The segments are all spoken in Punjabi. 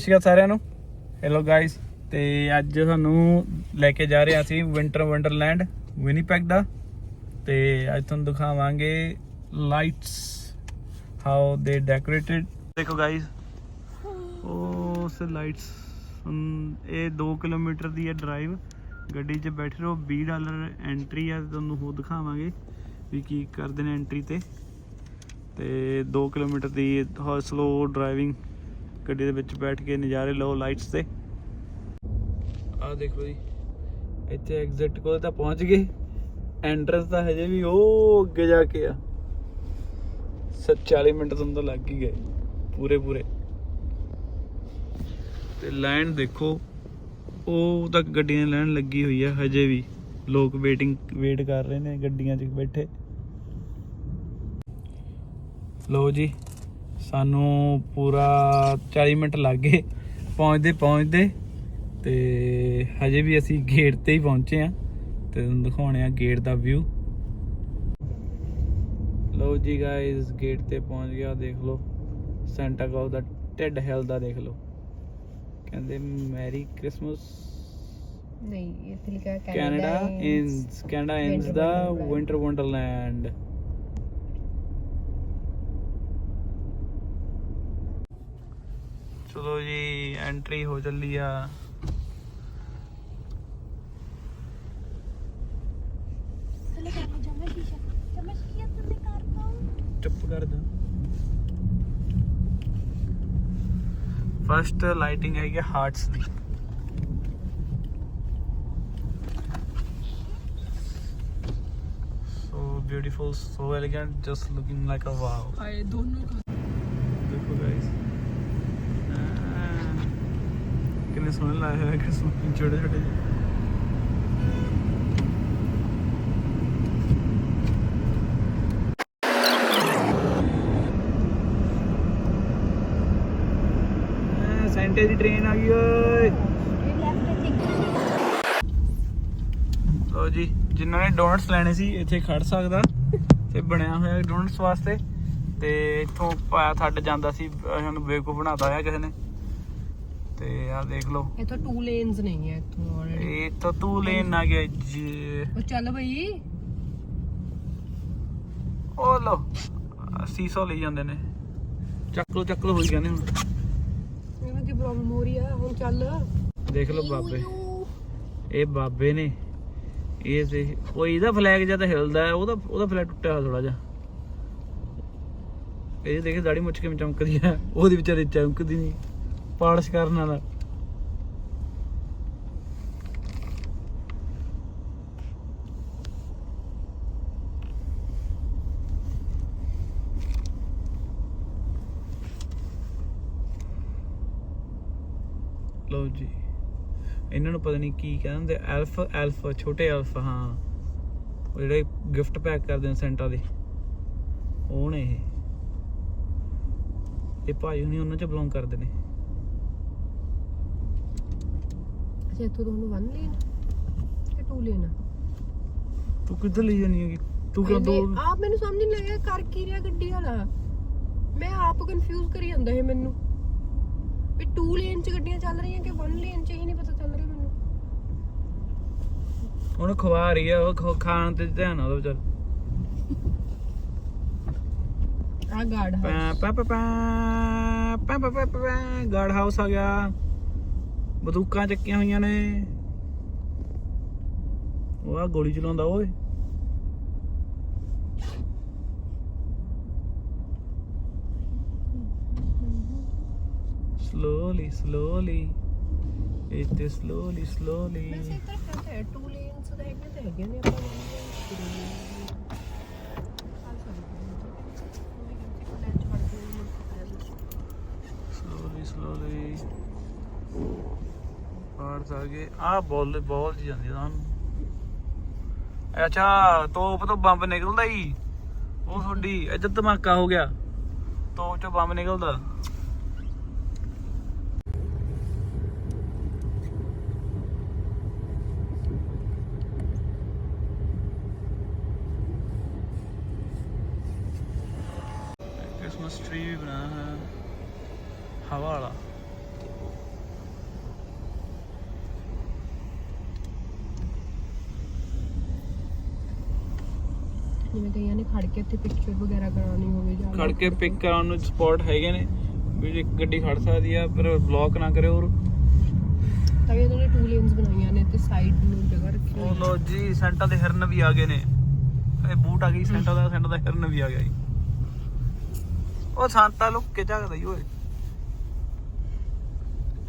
ਸਤਿ ਸ਼੍ਰੀ ਅਕਾਲ ਸਾਰਿਆਂ ਨੂੰ। ਹੈਲੋ ਗਾਇਸ ਤੇ ਅੱਜ ਸਾਨੂੰ ਲੈ ਕੇ ਜਾ ਰਹੇ ਹਾਂ ਅਸੀਂ ਵਿੰਟਰ ਵੰਡਰਲੈਂਡ ਵਿਨੀਪੈਗ ਦਾ। ਤੇ ਅੱਜ ਤੁਹਾਨੂੰ ਦਿਖਾਵਾਂਗੇ ਲਾਈਟਸ ਹਾਊ ਦੇ ਡੈਕੋਰੇਟਡ ਦੇਖੋ ਗਾਇਸ ਉਸ ਲਾਈਟਸ ਇਹ 2 ਕਿਲੋਮੀਟਰ ਦੀ ਹੈ ਡਰਾਈਵ ਗੱਡੀ 'ਚ ਬੈਠੇ ਰਹੋ 20 ਡਾਲਰ ਐਂਟਰੀ ਆ, ਤੁਹਾਨੂੰ ਹੋਰ ਦਿਖਾਵਾਂਗੇ ਵੀ ਕੀ ਕਰਦੇ ਨੇ ਐਂਟਰੀ ਤੇ। ਤੇ 2 ਕਿਲੋਮੀਟਰ ਦੀ ਸਲੋ ਡਰਾਈਵਿੰਗ ਗੱਡੀ ਦੇ ਵਿੱਚ ਬੈਠ ਕੇ ਨਜ਼ਾਰੇ ਲਓ ਲਾਈਟਸ ਤੇ। ਆਹ ਦੇਖੋ ਜੀ, ਇੱਥੇ ਐਗਜ਼ਿਟ ਕੋਲ ਤਾਂ ਪਹੁੰਚ ਗਏ। ਐਂਟਰੈਂਸ ਤਾਂ ਹਜੇ ਵੀ ਉਹ ਅੱਗੇ ਜਾ ਕੇ ਆ। 40 ਮਿੰਟ ਤੁਹਾਨੂੰ ਤਾਂ ਲੱਗ ਹੀ ਗਏ, ਪੂਰੇ ਪੂਰੇ। ਤੇ ਲਾਈਨ ਦੇਖੋ, ਉਹ ਤੱਕ ਗੱਡੀਆਂ ਦੀ ਲਾਈਨ ਲੱਗੀ ਹੋਈ ਆ, ਹਜੇ ਵੀ। ਲੋਕ ਵੇਟਿੰਗ ਵੇਟ ਕਰ ਰਹੇ ਨੇ ਗੱਡੀਆਂ 'ਚ ਬੈਠੇ। ਲੋ ਜੀ ਸਾਨੂੰ ਪੂਰਾ 40 ਮਿੰਟ ਲੱਗ ਗਏ। ਪਹੁੰਚਦੇ ਪਹੁੰਚਦੇ ਤੇ ਹਜੇ ਵੀ ਅਸੀਂ ਗੇਟ ਤੇ ਹੀ ਪਹੁੰਚੇ ਆ ਤੇ ਤੁਹਾਨੂੰ ਦਿਖਾਉਣੇ ਆ ਗੇਟ ਦਾ ਵਿਊ ਲੋ ਜੀ ਗਾਇਸ ਗੇਟ ਤੇ ਪਹੁੰਚ ਗਿਆ ਦੇਖ ਲਓ। ਸੈਂਟਾ ਕਲੌਸ ਦਾ ਟੈਡ ਹੈਲ ਦਾ ਦੇਖ ਲਓ। ਕਹਿੰਦੇ ਮੈਰੀ ਕ੍ਰਿਸਮਸ ਨਹੀਂ ਇੱਥੇ ਲਿਖਿਆ ਕੈਨੇਡਾ ਇਨਸ ਕੈਨੇਡਾ ਇਨਸ ਦਾ. ਵਿੰਟਰ ਵੰਡਰਲੈਂਡ ਚਲੋ ਜੀ ਐਂਟਰੀ ਹੋ ਚੱਲੀ ਆ ਚੁੱਪ ਕਰ ਜਾ ਫਸਟ ਲਾਈਟਿੰਗ ਹੈਗੀ ਹਾਰਟਸ ਦੀ so beautiful so elegant just looking like a wow ਆਏ ਦੋਨੋਂ ਦੇਖੋ ਗਾਇਸ ਕਿੰਨੇ ਸੋਹਣੇ ਲਾਏ ਹੋਏ ਕਿ ਛੋਟੇ ਛੋਟੇ ਸੈਂਟੇ ਦੀ ਟ੍ਰੇਨ ਆ ਗਈ, ਓਏ। ਲੋ ਜੀ, ਜਿਨ੍ਹਾਂ ਨੇ ਡੋਨਟਸ ਲੈਣੇ ਸੀ, ਇੱਥੇ ਖੜ ਸਕਦਾ। ਤੇ ਬਣਿਆ ਹੋਇਆ ਡੋਨਟਸ ਵਾਸਤੇ। ਤੇ ਇਥੋਂ ਪਾਇਆ ਥੱਡ ਜਾਂਦਾ ਸੀ ਸਾਨੂੰ ਬੇਵਕੂਫ ਬਣਾਤਾ ਹੋਇਆ ਕਿਸੇ ਨੇ। ਤੇ ਆਹ ਦੇਖ ਲਓ। ਇੱਥੋਂ ਟੂ ਲੇਨਸ ਨਹੀਂ ਹੈ ਇੱਥੋਂ ਆਲਰੇਡੀ ਇਹ ਤਾਂ ਤੂੰ ਲੈਣ ਆ ਗਿਆ ਜੀ। ਉਹ ਚੱਲ ਬਈ। ਉਹ ਲੋ 600 ਲਈ ਜਾਂਦੇ ਨੇ। ਚੱਕ ਲੋ ਚੱਕ ਲੋ ਹੋਈ ਜਾਂਦੇ ਹੁਣ। ਇਹਨੂੰ ਕੀ ਪ੍ਰੋਬਲਮ ਹੋ ਰਹੀ ਆ? ਹੁਣ ਚੱਲ। ਦੇਖ ਲਓ ਬਾਬੇ। ਇਹ ਬਾਬੇ ਨੇ। ਇਹ ਤੇ ਉਹ ਇਹਦਾ ਫਲੈਗ ਜਦ ਹਿਲਦਾ ਹੈ ਉਹਦਾ ਉਹਦਾ ਫਲੈਗ ਟੁੱਟਿਆ ਹੋਇਆ ਥੋੜਾ ਜਿਹਾ। ਇਹ ਦੇਖੇ ਦਾੜੀ ਮੁੱਛ ਕਿਵੇਂ ਚਮਕਦੀ ਆ। ਉਹਦੀ ਵਿਚਾਰੇ ਚਮਕਦੀ ਨਹੀਂ ਪਾਲਿਸ਼ ਕਰਨ ਵਾਲਾ। ਲਓ ਜੀ। ਇਹਨਾਂ ਨੂੰ ਪਤਾ ਨਹੀਂ ਕੀ ਕਹਿੰਦੇ ਐਲਫ ਐਲਫ, ਛੋਟੇ ਐਲਫ, ਹਾਂ। ਉਹ ਜਿਹੜੇ ਗਿਫਟ ਪੈਕ ਕਰਦੇ ਨੇ ਸੈਂਟਾ ਦੇ। ਉਹ ਨੇ ਇਹ। ਇਹ ਭਾਈ ਹੁਣੀ ਉਹਨਾਂ ਚ ਬਿਲੋਂਗ ਕਰਦੇ ਨੇ। ਅੱਛਾ ਇੱਥੋਂ ਤੁਹਾਨੂੰ ਵਨ ਲੇਨ ਕਿ ਟੂ ਲੇਨ ਆ ਤੂੰ ਕਿੱਧਰ ਲਈ ਜਾਨੀ ਹੈਗੀ ਤੂੰ ਕਿਉਂ ਦੋ ਆਪ ਮੈਨੂੰ ਸਮਝ ਨਹੀਂ ਲੱਗਿਆ ਕਰ ਕੀ ਰਿਹਾ ਗੱਡੀ ਵਾਲਾ ਮੈਂ ਆਪ ਕਨਫਿਊਜ਼ ਕਰੀ ਜਾਂਦਾ ਇਹ ਮੈਨੂੰ ਵੀ ਟੂ ਲੇਨ ਚ ਗੱਡੀਆਂ ਚੱਲ ਰਹੀਆਂ ਕਿ ਵਨ ਲੇਨ ਚ ਹੀ ਨਹੀਂ ਪਤਾ ਚੱਲ ਰਿਹਾ ਮੈਨੂੰ ਉਹਨੂੰ ਖਵਾ ਰਹੀ ਆ ਉਹ ਖਾ- ਖਾਣ ਤੇ ਧਿਆਨ ਆ ਉਹਦਾ ਵਿਚਾਰ ਆ ਗਾਰਡ ਹਾਊਸ ਪੈ ਪੈ ਪੈ ਪੈ ਪੈ ਪੈ ਪੈ ਗਾਰਡ ਹਾਊਸ ਆ ਗਿਆ ਬੰਦੂਕਾਂ ਚੱਕੀਆਂ ਹੋਈਆਂ ਨੇ। ਉਹ ਆ ਗੋਲੀ ਚਲਾਉਂਦਾ, ਓਏ। Slowly slowly ਇੱਥੇ slowly slowly ਵੈਸੇ ਇੱਧਰ front ਹੈ ਟੂ ਲੇਨਸ ਤਾਂ ਹੈਗੇ ਤਾਂ ਹੈਗੇ ਨੇ। ਆਪਾਂ slowly slowly ਪਾਰਸ ਆ ਗਏ। ਆ ਬੋਲ ਬੋਲ ਜੀ ਜਾਂਦੀ ਤਾਂ ਅੱਛਾ, ਤੋਪ ਤੋਂ ਬੰਬ ਨਿਕਲਦਾ ਹੀ ਉਹ ਤੁਹਾਡੀ ਇੱਧਰ ਧਮਾਕਾ ਹੋ ਗਿਆ। ਤੋਪ ਚੋਂ ਬੰਬ ਨਿਕਲਦਾ। ਕ੍ਰਿਸਮਸ ਟ੍ਰੀ ਵੀ ਬਣਾਇਆ ਹੋਇਆ। ਹਵਾ ਵਾਲਾ ਜਿਵੇਂ ਕਈਆਂ ਨੇ ਖੜ ਕੇ ਇੱਥੇ ਪਿਕਚਰ ਵਗੈਰਾ ਕਰਾਉਣੀ ਹੋਵੇ ਜਾਂ ਖੜ ਕੇ ਪਿਕ ਕਰਾਉਣ ਨੂੰ ਸਪੌਟ ਹੈਗੇ ਨੇ ਵੀ ਇੱਕ ਗੱਡੀ ਖੜ ਸਕਦੀ ਆ ਪਰ ਬਲੌਕ ਨਾ ਕਰਿਓ ਔਰ ਤਾਂ ਵੀ ਇਹਨਾਂ ਨੇ ਟੂ ਲੇਨਸ ਬਣਾਈਆਂ ਨੇ ਤੇ ਸਾਈਡ ਨੂੰ ਜਗ੍ਹਾ ਰੱਖੀ ਹੋਈ ਉਹ ਲੋ ਜੀ ਸੈਂਟਾ ਦੇ ਹਿਰਨ ਵੀ ਆ ਗਏ ਨੇ। ਇਹ ਬੂਟ ਆ ਗਈ ਸੈਂਟਾ ਦਾ ਸੈਂਟਾ ਦਾ ਹਿਰਨ ਵੀ ਆ ਗਿਆ ਜੀ। ਉਹ ਸੰਤਾ ਲੁੱਕ ਕੇ ਝਾਕਦਾ ਜੀ ਓਏ।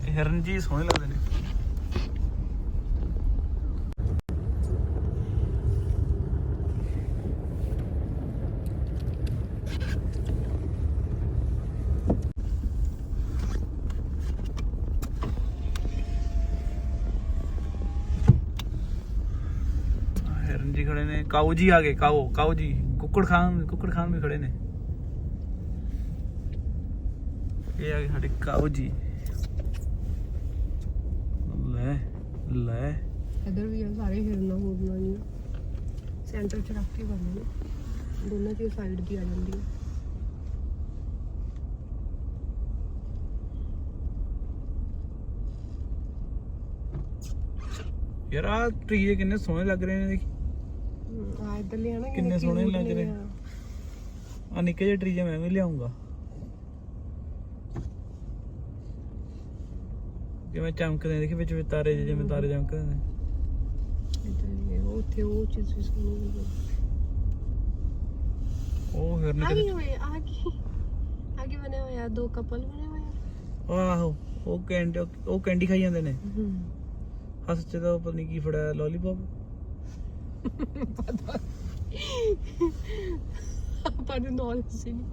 ਹਿਰਨ ਜੀ ਸੋਹਣੇ ਲੱਗਦੇ ਨੇ ਆਹ ਹਿਰਨ ਜੀ ਖੜੇ ਨੇ ਕਾਊ ਜੀ ਆ ਗਏ ਕਾਊ ਕਾਊ ਜੀ ਕੁੱਕੜ ਖਾਨ ਕੁੱਕੜ ਖਾਨ ਵੀ ਖੜੇ ਨੇ ਇਹ ਆ ਗਏ ਸਾਡੇ ਕਾਊ ਜੀ ਲੈ ਲੈ ਇੱਧਰ ਵੀ ਆ ਸਾਰੇ ਹਿਰਨਾ ਹੋਣਾ ਨਹੀਂ ਸੈਂਟਰ ਚ ਰੱਖ ਕੇ ਬੰਦੇ ਨੇ ਦੋਨਾਂ ਦੀ ਸਾਈਡ ਦੀ ਆ ਜਾਂਦੀ ਹੈ ਯਾਰ ਆ ਟਰੀ ਕਿੰਨੇ ਸੋਹਣੇ ਲੱਗ ਰਹੇ ਨੇ ਦੇਖੀ ਆ ਇੱਧਰ ਲਿਆ ਨਾ ਕਿੰਨੇ ਸੋਹਣੇ ਲੱਗ ਰਹੇ। ਆ ਨਿੱਕੇ ਜਿਹੇ ਟਰੀ ਮੈਂ ਵੀ ਲਿਆਉਂਗਾ ਜਿਵੇਂ ਚਮਕਦੇ ਨੇ ਦੇਖੀ ਵਿੱਚ ਵਿੱਚ ਤਾਰੇ ਜਿਹੇ ਜਿਵੇਂ ਤਾਰੇ ਚਮਕਦੇ ਨੇ ਉਹ ਉੱਥੇ ਉਹ ਚੀਜ਼ ਵੀ ਸੋਹਣੀ ਲੱਗੀ ਉਹ ਹਿਰਨ ਆ ਕਿਤੇ ਕੀ ਹੋਇਆ ਆ ਕੀ ਆ ਕੀ ਬਣਿਆ ਹੋਇਆ ਦੋ ਕਪਲ ਬਣੇ ਹੋਏ ਆ ਆਹੋ ਉਹ ਕੈਂਡੀ ਉਹ ਕੈਂਡੀ ਖਾਈ ਜਾਂਦੇ ਨੇ ਹੂੰ ਹੱਸ ਚ ਤਾਂ ਉਹ ਪਤਾ ਨਹੀਂ ਕੀ ਫੜਿਆ ਲੋਲੀਪੌਪ ਆਪਾਂ ਨੂੰ ਨੌਲੇਜ ਸੀ ਨਹੀਂ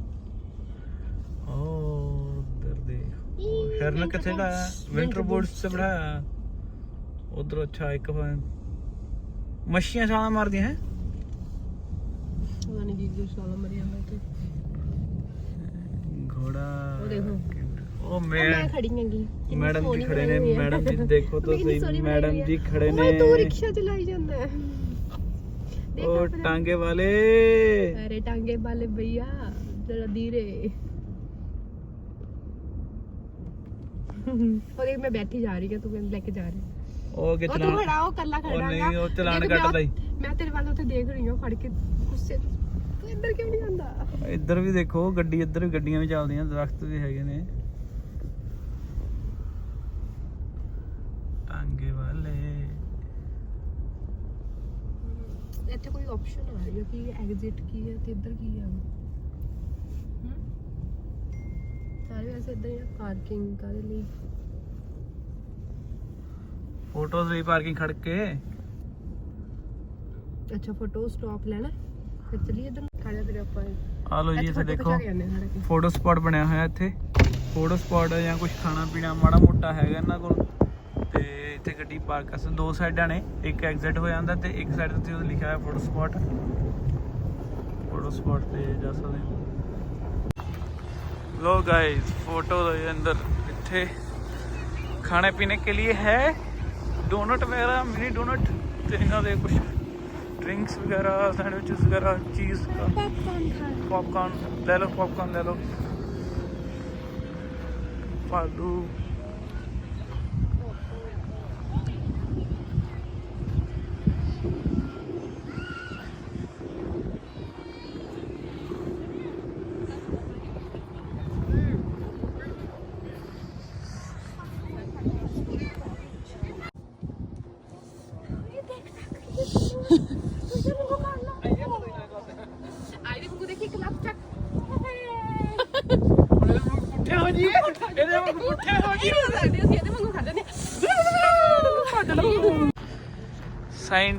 ਪਤਾ ਨਹੀਂ ਕੀ ਸਾਲਾ ਤੇ ਉਹ ਮੈਂ ਖੜੀ ਹੈਗੀ। ਮੈਡਮ ਜੀ ਖੜੇ ਨੇ। ਮੈਡਮ ਜੀ ਦੇਖੋ ਤਾਂ ਕਿੰਨੀ ਸਹੀ ਸੋਹਣੀ ਬਣਾਈ ਮੈਡਮ। ਜੀ ਖੜੇ ਓਏ ਨੇ। ਤੂੰ ਰਿਕਸ਼ਾ ਚਲਾਈ ਜਾਂਦਾ ਹੈ। ਦੇਖ ਉਹ ਆਪਣੇ- ਟਾਂਗੇ ਵਾਲੇ अरे टांगे वाले भैया जरा धीरे और एक मैं बैठी जा रही है तू मैंने लेके जा रही है ਉਹ ਕਿ और तू ਚਲਾ खड़ा हो कल्ला ਉਹ खड़ा ਨਹੀਂ, गा। ਉਹ ਚਲਾਣ देख, मैं- ਕੱਟਦਾ ਈ। मैं तेरे वालों से देख रही हूँ खड़ के गुस्से तू इधर क्यों नहीं आंदा ਇੱਧਰ ਵੀ ਦੇਖੋ ਗੱਡੀ ਇੱਧਰ ਵੀ ਗੱਡੀਆਂ ਵੀ ਚੱਲਦੀਆਂ ਦਰਖਤ ਵੀ ਹੈਗੇ ਨੇ ਆਪਸ਼ਨ ਆ ਰਹੀ ਹੈ ਕਿ ਐਗਜ਼ਿਟ ਕੀ ਹੈ ਤੇ ਇੱਧਰ ਕੀ ਹੈ ਹਮ? ਸਾਰੇ ਵੈਸੇ ਇੱਧਰ ਹੀ ਪਾਰਕਿੰਗ ਕਰ ਲਈ ਫੋਟੋਜ਼ ਲਈ ਪਾਰਕਿੰਗ ਖੜ ਕੇ ਅੱਛਾ ਫੋਟੋ ਸਟਾਪ ਲੈਣਾ ਫਿਰ ਚਲੀਏ ਇੱਧਰ ਨੂੰ ਖੜਿਆ ਤੇਰੇ ਆਪਾਂ ਆ ਲੋ ਜੀ ਇੱਥੇ photo ਦੇਖੋ ਖਿਚਾ ਕੇ ਆਉਂਦੇ ਹਾਂ ਖੜ੍ਹ ਕੇ। ਫੋਟੋ ਸਪੌਟ ਬਣਿਆ ਹੋਇਆ ਇੱਥੇ ਫੋਟੋ ਸਪੌਟ ਜਾਂ ਕੁਝ ਖਾਣਾ ਪੀਣਾ ਮਾੜਾ ਮੋਟਾ ਹੈਗਾ ਇਹਨਾਂ ਕੋਲ ਤੇ ਇੱਥੇ ਗੱਡੀ ਪਾਰਕ ਕਰ ਸਕਦੇ ਦੋ ਸਾਈਡਾਂ ਨੇ ਇੱਕ ਐਗਜ਼ਿਟ ਹੋ ਜਾਂਦਾ ਤੇ ਇੱਕ ਸਾਈਡ ਤੇ ਉਹ ਲਿਖਿਆ ਹੋਇਆ ਫੋਟੋ ਸਪੌਟ ਫੋਟੋ ਸਪੌਟ ਤੇ ਜਾ ਸਕਦੇ ਹੋ लो गाइस फोटो के अंदर इतने खाने पीने के लिए है डोनट वगैरह मिनी डोनट ਤੇ ਇਹਨਾਂ ਦੇ ਕੁਝ ਡਰਿੰਕਸ ਵਗੈਰਾ ਸੈਂਡਵਿਚਸ ਵਗੈਰਾ ਚੀਜ਼ ਦਾ ਪੌਪਕਾਰਨ ਖਾ ਪੌਪਕਾਰਨ ਲੈ ਲਓ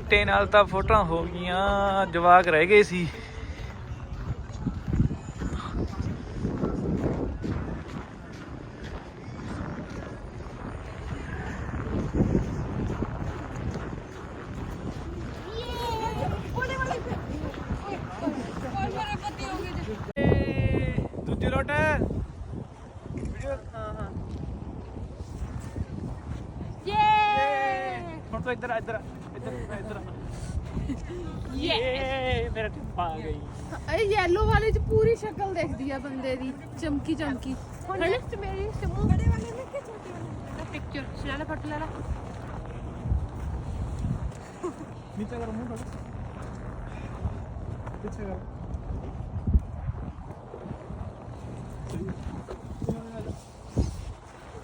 ਸਾਇੰਟੇ ਨਾਲ ਤਾਂ ਫੋਟੋਆਂ ਹੋ ਗਈਆਂ ਜਵਾਕ ਰਹਿ ਗਏ ਸੀ। ਦੂਜੇ ਲੋਟ ਵੀਡੀਓ ਹਾਂ ਹਾਂ। ਹੁਣ ਤੋਂ ਇੱਧਰ ਆ, ਇੱਧਰ ਆ, ਇੱਧਰ ਇੱਧਰ ਯੇ ਮੇਰਾ ਟਿੱਪਾ ਆ ਗਈ ਇਹ ਯੈਲੋ ਵਾਲੇ ਚ ਪੂਰੀ ਸ਼ਕਲ ਦਿਖਦੀ ਆ ਬੰਦੇ ਦੀ ਚਮਕੀ ਚਮਕੀ ਹੁਣ ਨੈਕਸਟ ਮੇਰੀ ਸਿਮੂ ਬੜੇ ਵਾਲੇ ਨੇ ਕਿ ਛੋਟੇ ਵਾਲੇ ਪਿਕਚਰ ਸੁਣਾ ਫੋਟੋ ਲੈ ਲਾ ਨੀਚੇ ਕਰੋ ਮੂੰਹ ਪਿੱਛੇ ਕਰ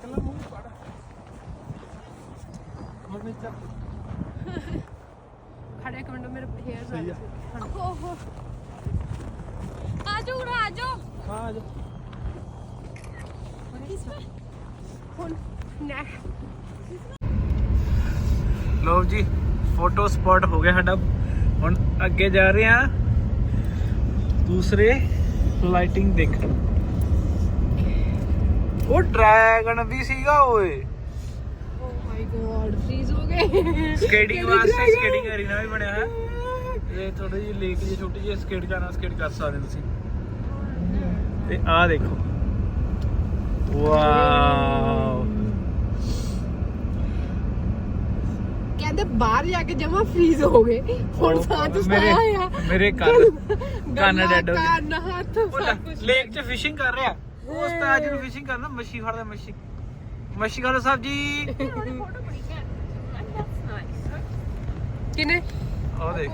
ਕੱਲਾ ਮੂੰਹ ਪੜ ਮਗਨੇ ਚੱਲ ਖੜੇ ਹੇਅਰ ਸਹੀ ਆ। ਓਹੋ ਆਜੋ ਉਰਾ ਆਜੋ। ਹਾਂ ਆ ਜਾ ਹੁਣ ਨਾ। ਲਓ ਜੀ ਫੋਟੋ ਸਪੌਟ ਹੋ ਗਿਆ ਸਾਡਾ। ਹੁਣ ਅੱਗੇ ਜਾ ਰਹੇ ਆ ਦੂਸਰੇ ਲਾਈਟਿੰਗ ਦੇਖਣ। ਉਹ ਡਰੈਗਨ ਵੀ ਸੀਗਾ ਓਏ। ਓ ਮਾਈ ਗॉड ਫ੍ਰੀਜ਼ ਹੋ ਗਏ। ਸਕੇਟਿੰਗ ਵਾਸਤੇ ਸਕੇਟਿੰਗ ਅਰੀਨਾ ਵੀ ਬਣਿਆ ਹੈ। ਇਹ ਥੋੜੀ ਜਿਹੀ ਲੇਕ ਜਿਹੀ ਛੋਟੀ ਜਿਹੀ ਸਕੇਟ ਕਰਨਾ ਸਕੇਟ ਕਰ ਸਕਦੇ ਤੁਸੀਂ। ਤੇ ਆਹ ਦੇਖੋ। ਵਾਓ ਕਹਿੰਦੇ ਬਾਹਰ ਜਾ ਕੇ ਜਮਾ ਫ੍ਰੀਜ਼ ਹੋ ਗਏ। ਹੁਣ ਉਹ ਸਾਹ ਚ ਮੇਰੇ- ਸਾਹ ਆ ਮੇਰੇ ਕੰਨ ਕੰਨ ਡੈਡ ਹੋ ਗਏ। ਕੰਨ ਹੱਥ। ਲੇਕ 'ਚ ਫਿਸ਼ਿੰਗ ਕਰ ਰਿਹਾ। ਉਸ ਤਾਂ ਅੱਜ ਨੂੰ ਫਿਸ਼ਿੰਗ ਕਰਨਾ ਮੱਛੀ ਫੜਦਾ ਮੱਛੀ। ਮੱਛੀ ਖਾਲੋ ਸਾਹਿਬ ਜੀ। ਕਿਨੇ ਆਹ ਦੇਖ।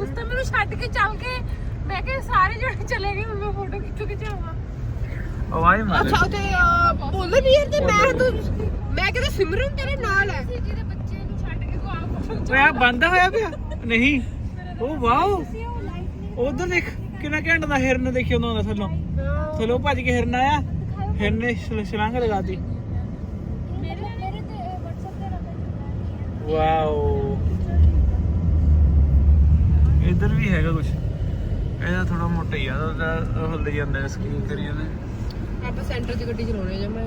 ਉਸ ਤਾਂ ਮੈਨੂੰ ਛੱਡ ਕੇ ਚੱਲ ਗਏ ਮੈਂ ਕਿਹਾ ਸਾਰੇ ਜਣੇ ਚਲੇ ਗਏ ਹੁਣ ਮੈਂ ਫੋਟੋ ਕਿੱਥੋਂ ਖਿਚਾਵਾਂ? ਆਵਾਜ਼ ਮਾਰ ਅੱਛਾ ਤੇ ਬੋਲੋ ਯਾਰ ਤੇ ਮੈਂ ਤੂੰ ਮੈਂ ਕਹਿੰਦਾ ਸਿਮਰਨ ਤੇਰੇ ਨਾਲ ਹੈ। ਜਿਹਦੇ ਬੱਚੇ ਨੂੰ ਛੱਡ ਕੇ ਤੂੰ ਆਪ ਫੋਟੋ ਓਏ ਆ ਬੰਦ ਹੋਇਆ ਪਿਆ? ਨਹੀਂ। ਉਹ ਵਾਓ ਉਧਰ ਦੇਖ ਕਿੰਨਾ ਘੈਂਟ ਦਾ ਹਿਰਨ ਦੇਖਿਓ ਉਹਨਾਂ ਦਾ ਥੱਲੋਂ। ਥੱਲੋਂ ਭੱਜ ਕੇ ਹਿਰਨ ਆਇਆ। ਹਿਰਨ ਨੇ ਛਲ- ਛਲਾਂਗ ਲਗਾਤੀ ਮੇਰੇ ਮੇਰੇ ਤੇ WhatsApp ਤੇ ਰੱਖ ਵਾਓ। ਇਧਰ ਵੀ ਹੈਗਾ ਕੁਝ ਇਹਦਾ ਥੋੜਾ ਮੋਟਾ ਹੀ ਆ ਉਹਦਾ ਹਿੱਲ ਜਾਂਦਾ ਸਕਰੀਨ ਕਰੀ ਜਾਂਦੇ ਆਪਾਂ ਸੈਂਟਰ 'ਚ ਗੱਡੀ ਚਲਾਉਣੀ ਜਾਂ ਮੈਂ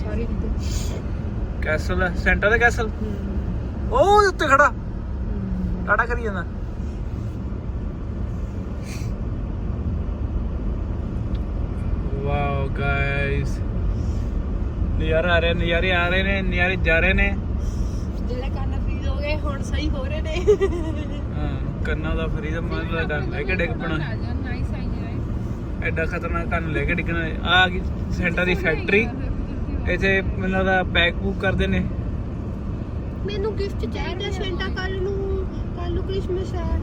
ਸਾਰੀ ਕੈਸਲ ਹੈ ਸੈਂਟਰ ਦਾ ਕੈਸਲ? ਉਹ ਉੱਤੇ ਖੜਾ। ਟਾਟਾ ਕਰੀ ਜਾਂਦਾ। ਵਾਓ ਗਾਇਸ ਨਜ਼ਾਰੇ ਆ ਰਹੇ ਨਜ਼ਾਰੇ ਆ ਰਹੇ ਨੇ ਨਜ਼ਾਰੇ ਜਾ ਰਹੇ ਨੇ। ਜਿਹੜੇ ਕੰਨ ਫ੍ਰੀਜ਼ ਹੋ ਗਏ ਹੁਣ ਸਹੀ ਹੋ ਰਹੇ ਨੇ। ਕੰਨਾਂ ਦਾ ਫਰੀ ਦਾ ਮਨ ਦਾ ਕੰਨ ਲੈ ਕੇ ਡਿੱਗ ਪਣਾ। ਨਾਈਸ ਆਈ ਹੈ। ਐਡਾ ਖਤਰਨਾਕ ਕੰਨ ਲੈ ਕੇ ਡਿੱਗਣਾ ਆ ਗਈ ਸੈਂਟਰ ਦੀ ਫੈਕਟਰੀ ਇੱਥੇ ਮੈਨੂੰ ਲੱਗਦਾ ਪੈਕ ਬੁੱਕ ਕਰਦੇ ਨੇ। ਮੈਨੂੰ ਗਿਫਟ ਚਾਹੀਦਾ ਸੈਂਟਾ ਕੱਲ ਨੂੰ ਕੱਲ ਨੂੰ ਕ੍ਰਿਸਮਸ ਹੈ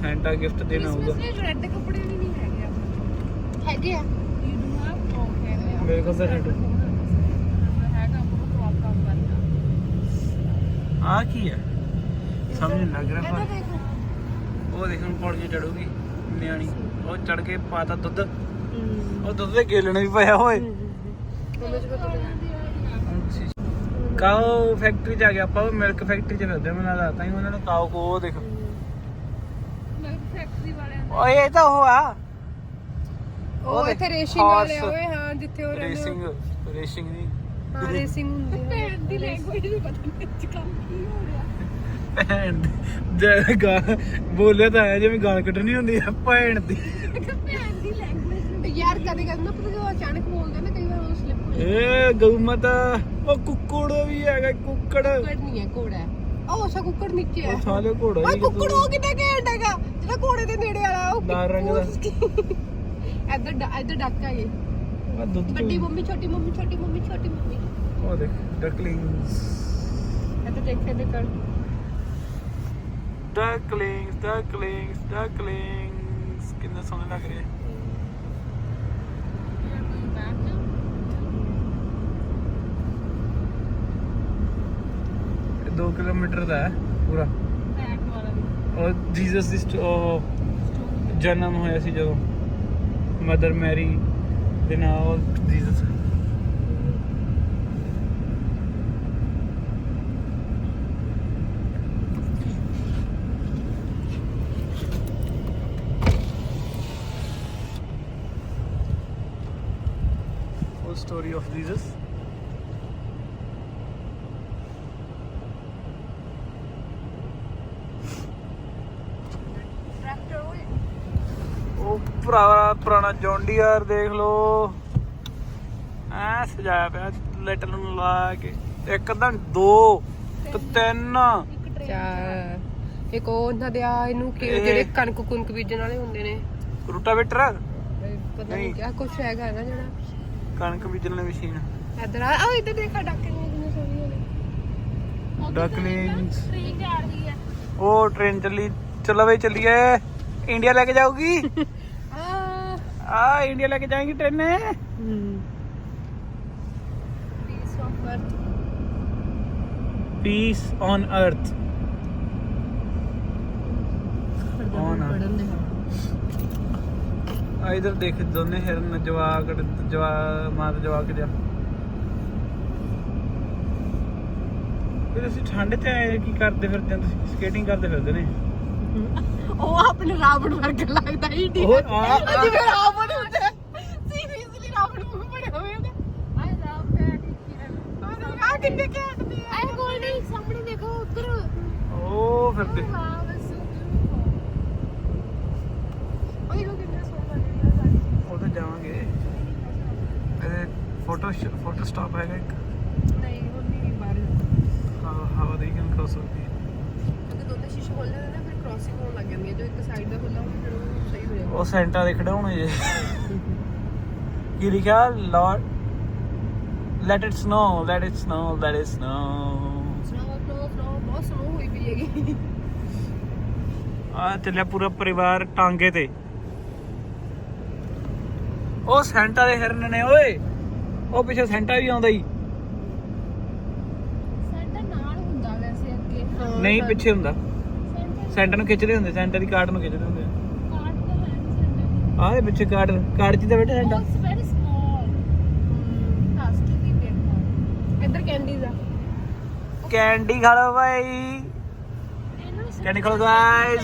ਸੈਂਟਾ ਗਿਫਟ ਦੇਣਾ ਹੋਊਗਾ। ਕ੍ਰਿਸਮਸ ਲਈ ਰੈੱਡ ਕੱਪੜੇ ਵੀ ਨਹੀਂ ਹੈਗੇ ਆਪਣੇ ਹੈਗੇ ਆ। ਯੂ ਡੂ ਹੈਵ ਓਕੇ ਮੇਰੇ ਕੋਲ ਤਾਂ red। ਹੈਗਾ ਬਹੁਤ ਪ੍ਰੋਪ ਕੰਮ ਕਰਦਾ ਆ ਕੀ ਹੈ? ਸਮਝ ਨਹੀਂ ਲੱਗ ਰਿਹਾ ਇਹਦਾ ਪਰ ਦੇਖ ਉਹ ਦੇਖਣ ਪੌੜੀ ਚੜੂਗੀ ਨਿਆਣੀ। ਉਹ ਚੜ ਕੇ ਪਾਤਾ ਦੁੱਧ। ਉਹ ਦੁੱਧ ਦੇ ਗੇਲਣ ਵੀ ਪਿਆ ਓਏ। ਕਾਓ ਫੈਕਟਰੀ ਚ ਆ ਗਿਆ ਆਪਾਂ ਮਿਲਕ ਫੈਕਟਰੀ ਚ ਫਿਰਦੇ ਮੈਨੂੰ ਲੱਗਦਾ ਤਾਂ ਹੀ ਉਹਨਾਂ ਨੇ ਕਾਓ ਕੋ ਉਹ ਦੇਖ। ਮੈਂ ਫੈਕਟਰੀ ਵਾਲਿਆਂ ਓਏ ਇਹ ਤਾਂ ਉਹ ਆ। ਉਹ ਇੱਥੇ ਰੇਸਿੰਗ ਵਾਲੇ ਓਏ ਹਾਂ ਜਿੱਥੇ ਉਹ ਰਹਿੰਦੇ ਰੇਸਿੰਗ ਰੇਸਿੰਗ ਦੀ। ਹਾਂ ਰੇਸਿੰਗ ਹੁੰਦੀ ਭੈਣ ਦੀ ਲੈਂਗੁਏਜ ਵੀ ਪਤਾ ਨਹੀਂ ਅੱਜ ਕੰਮ ਕੀ ਹੋ ਰਿਹਾ। ਭੈਣ ਦੀ- ਬੋਲਿਆ ਤਾਂ ਹੈ ਜਿਵੇਂ ਗਾਲ ਕੱਢਣੀ ਹੁੰਦੀ ਆ ਭੈਣ ਦੀ। ਭੈਣ ਦੀ ਲੈਂਗੁਏਜ ਯਾਰ ਕਦੇ ਕਦੇ ਨਾ ਪਤਾ ਜਦੋਂ ਅਚਾਨਕ ਬੋਲਦੇ ਨਾ ਕਈ ਵਾਰ ਉਹ ਸਲਿੱਪ ਹੋ ਜਾਂਦਾ ਏ ਗਊ ਮਾਤਾ ਉਹ ਕੁੱਕੜ ਵੀ ਹੈਗਾ ਕੁੱਕੜ। ਕੁੱਕੜ ਨਹੀਂ ਹੈ ਘੋੜਾ ਹੈ। ਉਹ ਸਾ ਕੁੱਕੜ ਨੀਚੇ ਹੈ। ਉਹ ਸਾਲੇ ਘੋੜਾ ਓਏ ਹੀ ਕੁੱਕੜ ਉਹ ਕਿੰਨਾ ਘੈਂਟ ਹੈਗਾ? ਜਿਹੜਾ ਘੋੜੇ ਦੇ ਨੇੜੇ ਵਾਲਾ ਉਹ ਲਾਲ ਰੰਗ ਦਾ। ਇੱਧਰ ਇੱਧਰ ਡੱਕ ਆ ਦੁੱਧ ਵੱਡੀ ਮੰਮੀ ਛੋਟੀ ਮੰਮੀ ਛੋਟੀ ਮੰਮੀ ਛੋਟੀ ਮੰਮੀ। ਉਹ ਦੇਖ ਡਕਲਿੰਗਸ ਇੱਧਰ ਦੇਖ ਕੇ ਨਿਕਲ ਡਕਲਿੰਗਸ ਡਕਲਿੰਗਸ ਡਕਲਿੰਗਸ ਕਿੰਨੇ ਸੋਹਣੇ ਲੱਗ ਰਹੇ ਇਹ 2 ਕਿਲੋਮੀਟਰ ਦਾ ਹੈ ਪੂਰਾ। ਔਰ ਵਾਲਾ ਜੀਸਸ ਦੀ ਉਹ ਜਨਮ ਹੋਇਆ ਸੀ ਜਦੋਂ। ਮਦਰ ਮੈਰੀ ਦੇ ਨਾਲ ਜੀਸਸ story of Jesus. ਉਹ ਪੁਰਾਣਾ ਜੌਂਡੀਅਰ ਦੇਖ ਲਓ। ਐ ਸਜਾਇਆ ਪਿਆ ਲੈਟਰ ਨੂੰ ਲਾ ਕੇ। ਇੱਕ ਅੱਧਾ ਦੋ ਤੇ ਤਿੰਨ। ਚਾਰ। ਇੱਕ ਉਹ ਉਹਨਾਂ ਦੇ ਆ ਇਹਨੂੰ ਕਿ ਜਿਹੜੇ ਕਣਕ ਕੁਨਕ ਬੀਜਣ ਵਾਲੇ ਹੁੰਦੇ ਨੇ। ਰੂਟਾਵੇਟਰ? ਪਤਾ ਨਹੀਂ ਨਹੀਂ। ਕਿਆ ਕੁਛ ਹੈਗਾ ਨਾ ਜਿਹੜਾ। ਕਣਕ ਬੀਜਣ ਵਾਲੀ ਮਸ਼ੀਨ। ਇੱਧਰ ਆ। ਆ ਇੱਧਰ ਦੇਖਾ ਡੱਕ ਕਿੰਨੇ ਸੋਹਣੀ ਹੋਣੀ। Ducklings. ਟ੍ਰੇਨ ਜਾ ਰਹੀ ਹੈ। ਉਹ ਟ੍ਰੇਨ ਚੱਲੀ ਚਲੋ ਬਈ ਚੱਲੀਏ। ਇੰਡੀਆ ਲੈ ਕੇ ਜਾਊਗੀ? ਆ ਆ ਇੰਡੀਆ ਲੈ ਕੇ ਜਾਏਗੀ ਟ੍ਰੇਨ ਨੇ? Peace of earth peace on earth On Earth. ਆ ਇਧਰ ਦੇਖ ਦੋਨੇ ਹਿਰਨ ਜਵਾਕ ਜਵਾ ਮਾਤ ਜਵਾਕ ਜਾ ਫਿਰ ਅਸੀਂ ਠੰਡ ਤੇ ਆਏ ਕੀ ਕਰਦੇ ਫਿਰਦੇ ਆ? ਤੁਸੀਂ ਸਕੇਟਿੰਗ ਕਰਦੇ ਫਿਰਦੇ ਨੇ। ਉਹ ਆਪਣੇ ਰਾਵਣ ਵਰਗਾ ਲੱਗਦਾ ਹੀ ਨਹੀਂ ਉਹ ਆ- ਆ- ਜਿਵੇਂ ਰਾਵਣ ਹੁੰਦਾ ਸੀਰੀਅਸਲੀ ਰਾਵਣ ਮੂੰਹ ਬਣਿਆ ਹੋਇਆ ਉਹਦਾ ਆਈ ਲਵ ਦੈਟ ਕਿਰਨ ਆ ਕਿੰਨੇ ਘੈਂਟ ਨੇ ਆਈ ਗੋਲਡੀ ਸਾਹਮਣੇ ਦੇਖੋ ਉੱਧਰ। ਉਹ ਫਿਰਦੇ। ਵਾਓ ਬਸ ਉਹ ਦੇਖੋ ਜਾਵਾਂਗੇ। ਇਹ ਫੋਟੋ ਫੋਟੋ ਸਟਾਪ ਹੈਗਾ ਇੱਕ। ਨਹੀਂ ਉਹ ਨਹੀਂ ਬਾਹਰ ਹਵਾ ਹਵਾ ਦੇ ਕਿਨ ਕ੍ਰੋਸ ਹੁੰਦੀ ਹੈ ਕਿਉਂਕਿ ਦੋਨੇ ਸ਼ੀਸ਼ੇ ਖੋਲ ਜਾਂਦੇ ਨੇ ਫਿਰ ਕ੍ਰਾਸਿੰਗ ਹੋਣ ਲੱਗ ਜਾਂਦੀ ਹੈ। ਜੋ ਇੱਕ ਸਾਈਡ ਦਾ ਖੁੱਲਾ ਹੁੰਦਾ ਫਿਰ ਉਹ ਸਹੀ ਹੋ ਜਾਂਦਾ। ਉਹ ਸੈਂਟਾ ਦੇ ਖੜਾਉਣੇ ਜੇ ਕੀ ਲਿਖਿਆ? Lord let it snow let it snow let it snow snow snow snow ਬਹੁਤ ਸਨੋ ਹੋਈ ਪਈ ਹੈਗੀ। ਆ ਚੱਲਿਆ ਪੂਰਾ ਪਰਿਵਾਰ ਟਾਂਗੇ ਤੇ। ਉਹ ਸੈਂਟਾ ਦੇ ਹਿਰਨ ਨੇ ਓਏ। ਉਹ ਪਿੱਛੇ ਸੈਂਟਾ ਵੀ ਆਉਂਦਾ ਹੀ ਸੈਂਟਰ ਨਾਲ ਹੁੰਦਾ ਵੈਸੇ ਅੱਗੇ। ਨਹੀਂ ਪਿੱਛੇ ਹੁੰਦਾ। ਸੈਂਟਰ ਸੈਂਟਰ ਨੂੰ ਖਿੱਚਦੇ ਹੁੰਦੇ ਸੈਂਟਰ ਦੀ ਕਾਰਡ ਨੂੰ ਖਿੱਚਦੇ ਹੁੰਦੇ ਕਾਰਡ ਤਾਂ ਹੈ ਨਹੀਂ ਸੈਂਟਰ ਆਹ ਦੇ ਪਿੱਛੇ ਕਾਰਡ ਕਾਰਡ ਚ ਤਾਂ ਬੈਠਾ Santa. It's very small plastic the paper ਇੱਧਰ ਕੈਂਡੀਜ਼ ਆ ਕੈਂਡੀ ਖਾ ਲਓ ਬਾਈ। Can you call guys?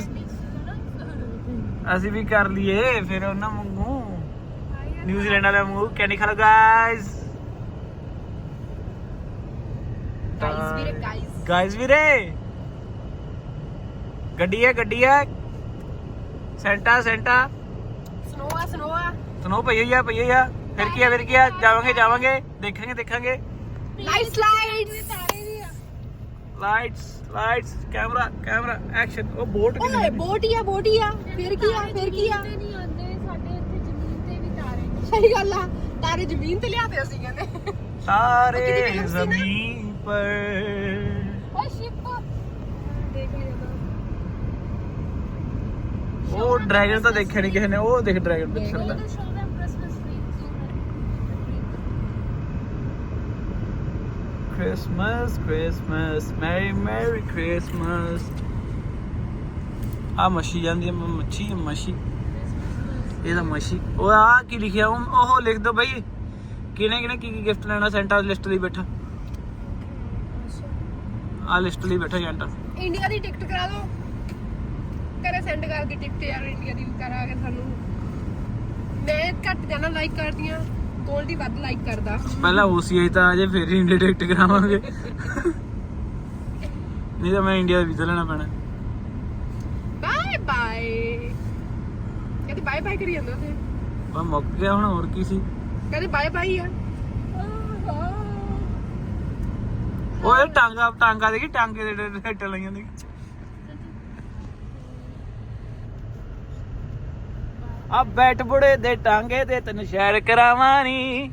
ਅਸੀਂ ਵੀ ਕਰ ਲਈਏ ਫਿਰ ਉਹਨਾਂ ਵਾਂਗੂ ਨਿਊਜ਼ੀਲੈਂਡ ਵਾਲਿਆਂ ਵਾਂਗੂ ਕੈਂਡੀ ਖਾ ਲਓ ਗਾਇਸ ਗਾਈਸ ਵੀਰੇ ਗਾਈਸ ਗਾਇਸ ਵੀਰੇ ਗੱਡੀ ਹੈ ਗੱਡੀ ਹੈ ਸੈਂਟਾ ਸੈਂਟਾ ਸਨੋ ਆ ਸਨੋ ਆ ਸਨੋ ਪਈ ਹੋਈ ਆ ਪਈ ਹੋਈ ਆ ਫਿਰ ਕੀ ਆ ਫਿਰ ਕੀ ਆ ਜਾਵਾਂਗੇ ਜਾਵਾਂਗੇ ਦੇਖਾਂਗੇ ਦੇਖਾਂਗੇ ਲਾਈਟ ਸਲਾਈਡਸ ਤਾਰੇ ਵੀ ਆ lights lights camera camera action ਉਹ ਬੋਟ ਓਏ ਕਿੰਨੀ ਬੋਟ ਹੀ ਆ ਬੋਟ ਹੀ ਆ ਫਿਰ ਕੀ ਆ ਫਿਰ ਕੀ ਆ ਤੇ ਨਹੀਂ ਆਉਂਦੇ ਸਾਡੇ ਇੱਥੇ ਜ਼ਮੀਨ ਤੇ ਵੀ ਤਾਰੇ ਨੇ ਸਹੀ ਗੱਲ ਆ ਤਾਰੇ ਜ਼ਮੀਨ ਤੇ ਲਿਆਤੇ ਅਸੀਂ ਕਹਿੰਦੇ। ਤਾਰੇ ਉਹ ਕਿਹਦੀ film ਸੀ ਨਾ? ਜ਼ਮੀਨ ਪਰ ਓ ਸ਼ਿਪ। ਦੇਖ ਲਿਆ ਉਹ ਡਰੈਗਨ ਤਾਂ ਦੇਖਿਆ ਨਹੀਂ ਕਿਸੇ ਨੇ ਉਹ ਦੇਖ ਡਰੈਗਨ ਉਹ ਦਾ। Show them Christmas tree Christmas Christmas merry merry Christmas ਆ ਮੱਛੀ ਜਾਂਦੀ ਹੈ ਮ- ਮੱਛੀ ਮੱਛੀ। ਇਹ ਤਾਂ ਮੱਛੀ ਉਹ ਆ ਕੀ ਲਿਖਿਆ? ਉਹ ਉਹ ਲਿਖ ਦੋ ਬਈ। ਕਿਨੇ ਕਿਨੇ ਕੀ ਕੀ ਗਿਫਟ ਲੈਣਾ? ਸੈਂਟਾ ਲਿਸਟ ਲਈ ਬੈਠਾ। ਆ ਲਿਸਟ ਲਈ ਬੈਠਾ ਸੈਂਟਾ। ਇੰਡੀਆ ਦੀ ਟਿਕਟ ਕਰਾ ਦਿਓ ਕਰੇ ਸੈਂਡ ਕਰ ਦੀ ਟਿਕਟ ਯਾਰ ਇੰਡੀਆ ਦੀ ਕਰਾ ਕੇ ਸਾਨੂੰ। ਮੈਂ ਘੱਟ ਜਾਣਾ ਲਾਈਕ ਕਰਦੀ ਆ ਗੋਲਡੀ ਵੱਧ ਲਾਈਕ ਕਰਦਾ। ਪਹਿਲਾਂ OCI ਤਾਂ ਅਜੇ ਫਿਰ ਹੀ ਇੰਡੀਆ ਟਿਕਟ ਕਰਾਵਾਂਗੇ। ਨਹੀਂ ਤਾਂ ਮੈਂ ਇੰਡੀਆ ਦਾ ਵੀਜ਼ਾ ਲੈਣਾ ਪੈਣਾ। ਬਾਏ ਬਾਏ ਕਹਿੰਦੇ ਬਾਏ ਬਾਏ ਕਰੀ ਜਾਂਦਾ ਉੱਥੇ। ਬਸ ਮੁੱਕ ਗਿਆ ਹੁਣ ਹੋਰ ਕੀ ਸੀ? ਕਹਿੰਦੇ ਬਾਏ ਬਾਏ ਆ। ਓਏ ਟਾਂਗਾ ਟਾਂਗਾ ਦੇਖੀ ਟਾਂਗੇ ਦੇ ਰੇਟ ਲਾਈਆਂ ਨੇ। ਆ ਬੈਟ ਬੁੜੇ ਦੇ ਟਾਂਗੇ ਤੇ ਤੈਨੂੰ ਸ਼ੈਰ ਕਰਾਵਾਂ ਨੀ।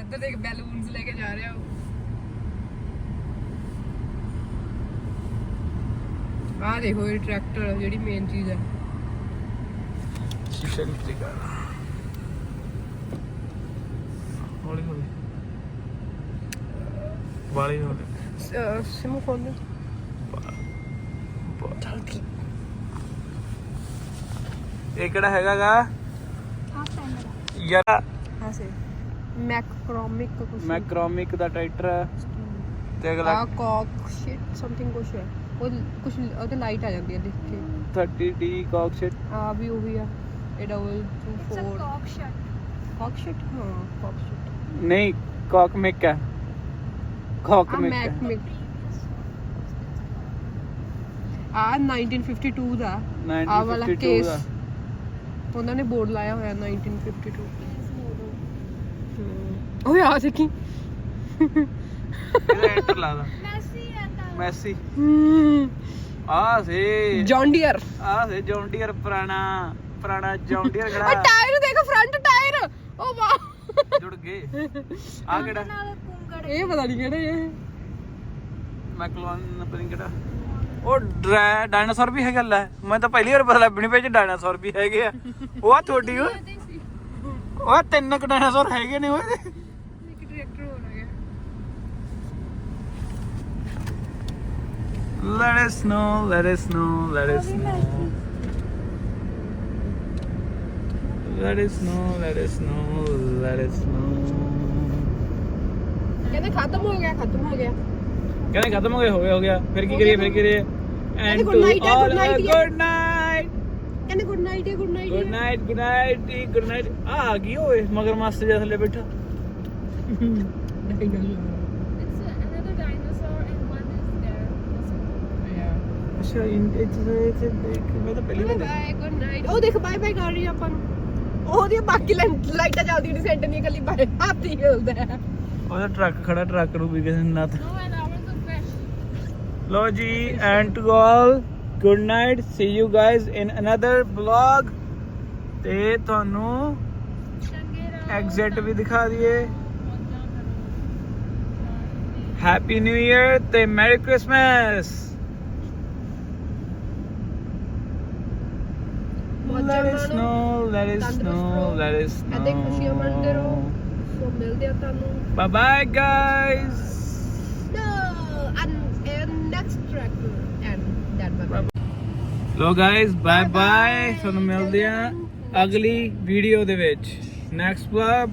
ਇੱਧਰ ਦੇਖ ਬੈਲੂਨਸ ਲੈ ਕੇ ਜਾ ਰਿਹਾ ਉਹ। ਆ ਦੇਖੋ ਇਹ ਟਰੈਕਟਰ ਜਿਹੜੀ ਮੇਨ ਚੀਜ਼ ਹੈ ਸ਼ੀਸ਼ੇ ਨੀਚੇ ਕਰ ਹੌਲੀ ਹੌਲੀ ਵਾਲੀ ਹੌਲੀ ਸਿਮ ਫੋਨ ਦੇ ਇਹ ਕਿਹੜਾ ਹੈਗਾਗਾ ਆ ਪੈਨ ਯਾਰ ਹਾਂ ਸੇ ਮੈਕਰੋਮਿਕ ਕੁਛ ਮੈਕਰੋਮਿਕ ਦਾ ਟਰੈਕਟਰ ਹੈ ਤੇ ਅਗਲਾ ਆ ਕਾਕ ਸ਼ਿਟ ਸਮਥਿੰਗ ਕੁਛ ਹੈ ਉਹ ਕੁਛ ਉਹਦੇ ਲਾਈਟ ਆ ਜਾਂਦੀ ਹੈ ਦੇਖ ਕੇ 30D ਕੌਕ ਸ਼ਿਟ ਆ ਵੀ ਉਹੀ ਆ ਇਹ ਡਬਲ 2 4 ਕੌਕ ਸ਼ਟ ਕਾਕ ਸ਼ਿਟ ਹਾਂ ਕਾਕ ਸ਼ਿਟ ਨਹੀਂ ਕੌਕ ਮਿਕ ਹੈ। ਕੌਕ ਆ ਮਿਕ ਮੈਕ ਹੈ। ਮਿਕ ਆ 1952 ਦਾ। ਆ ਵਾਲਾ 1952 ਕੇਸ ਦਾ। ਉਹਨਾਂ ਨੇ ਬੋਰਡ ਲਾਇਆ ਹੋਇਆ 1952 ਓਏ ਆ ਦੇਖੀ। ਇਹਦਾ ਐਂਟਰ ਲਾ ਦਾ ਮੈਸੀ ਆਂਦਾ ਮੈਸੀ ਆ ਸੇ। ਜੌਨ ਡੀਅਰ ਆ ਸੇ ਜੌਨ ਡੀਅਰ ਪੁਰਾਣਾ। ਪੁਰਾਣਾ ਜੌਨ ਡੀਅਰ ਆ ਖੜਾ ਟਾਇਰ ਦੇਖ ਫਰੰਟ ਟਾਇਰ। ਓ ਵਾਹ। ਜੁੜ ਗਏ। ਆ ਕਿਹੜਾ? ਨਾਲ ਕੁੰਗੜ ਇਹ ਪਤਾ ਨਹੀਂ ਕਿਹੜੇ ਇਹ। ਮੈਕਲੋਨ ਪਤਾ ਨੀ ਕਿਹੜਾ। ਉਹ ਡਰਾ- ਡਾਇਨਾਸੌਰ ਵੀ ਹੈਗਾ ਲੈ। ਮੈਂ ਤਾਂ ਪਹਿਲੀ ਵਾਰ ਪਤਾ ਲੱਭਣੀ ਪਈ ਚ ਡਾਇਨਾਸੌਰ ਵੀ ਹੈਗੇ ਆ। ਉਹ ਆ ਤੁਹਾਡੀ ਓਏ ਇਹਦੇ ਸੀ। ਉਹ ਤਿੰਨ ਕ ਡਾਇਨਾਸੌਰ ਹੈਗੇ ਨੇ ਓਏ ਇੱਕ ਡਾਇਰੈਕਟਰ ਹੋ ਗਿਆ Let us know, let us know, let us know. Let us know, let us know, let us know. ਕਹਿੰਦੇ ਖਤਮ ਹੋ ਗਿਆ ਖਤਮ ਹੋ ਗਿਆ ਕਹਿੰਦੇ ਖਤਮ ਹੋ ਗਿਆ ਹੋ ਗਿਆ ਹੋ ਗਿਆ ਫਿਰ ਕੀ ਕਰੀਏ ਫਿਰ ਕੀ ਕਰੀਏ ਐਂਡ good night ਹੈ, good all night ਹੀ ਹੈ। ਗੁੱਡ ਨਾਈਟ ਕਹਿੰਦੇ ਗੁੱਡ ਨਾਈਟ ਹੈ good night good night good night good night ਆ ਆ ਗਈ ਓਏ ਮਗਰ ਮਸਤ ਜਿਹਾ ਥੱਲੇ ਬੈਠਾ It's another dinosaur and one is there. ਅੱਛਾ ਇੱਥੇ ਇੱਥੇ ਮੈਂ ਤਾਂ ਪਹਿਲੀ ਵਾਰ ਦੇਖਿਆ ਬਾਏ ਗੁੱਡ ਨਾਈਟ ਉਹ ਦੇਖ ਬਾਏ ਬਾਏ ਕਰ ਰਹੀ ਆ ਆਪਾਂ ਨੂੰ ਉਹਦੀਆਂ ਬਾਕੀ ਲਾਈਟ- ਲਾਈਟਾਂ ਚੱਲਦੀਆਂ ਨਹੀਂ ਸੈਂਟਰ ਨਹੀਂ ਕੱਲੀ ਬਾਏ ਹੱਥ ਹੀ ਹਿਲਦਾ ਹੈ। ਉਹਦਾ ਟਰੱਕ ਖੜਾ ਟਰੱਕ ਨੂੰ ਵੀ ਕਿਸੇ ਨੇ ਨਾ No, and ours are fresh. ਲੋ ਜੀ and to all good night see you guys in another vlog ਤੇ ਤੁਹਾਨੂੰ ਐਗਜ਼ਿਟ ਵੀ ਦਿਖਾ ਦਈਏ। ਹੈਪੀ ਨਿਊ ਇਅਰ ਤੇ merry Christmas Let us know, let know, ਰਹੋ। let know. ਏਦਾਂ ਹੀ ਖੁਸ਼ੀਆਂ ਵੰਡਦੇ ਰਹੋ ਸੋ ਮਿਲਦੇ ਆ ਤੁਹਾਨੂੰ Bye bye, guys. No, and, and next track and that bye bye. Low guys bye Bye bye bye. ਤੁਹਾਨੂੰ ਮਿਲਦੇ ਆ ਅਗਲੀ ਵੀਡੀਓ ਦੇ ਵਿੱਚ ਨੈਕਸਟ ਵਲੌਗ